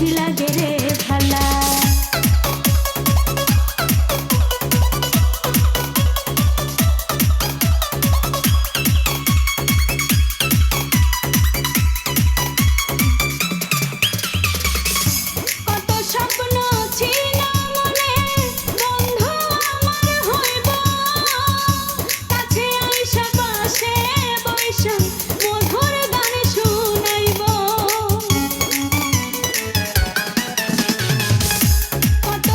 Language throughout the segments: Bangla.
মুখের হাসি লাগে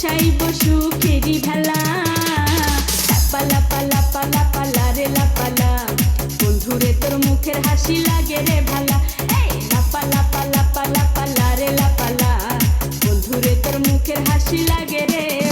ভাসাইব সুখেরই ভেলা। লাপা লাপা লাপা লাপা, লা রে, লাপা, লা। বন্ধুরে, তোর মুখের হাসি লাগে রে ভালা। লাপা লাপা লাপা লাপা, লা রে, লাপা, লা। বন্ধুরে, তোর মুখের হাসি লাগে রে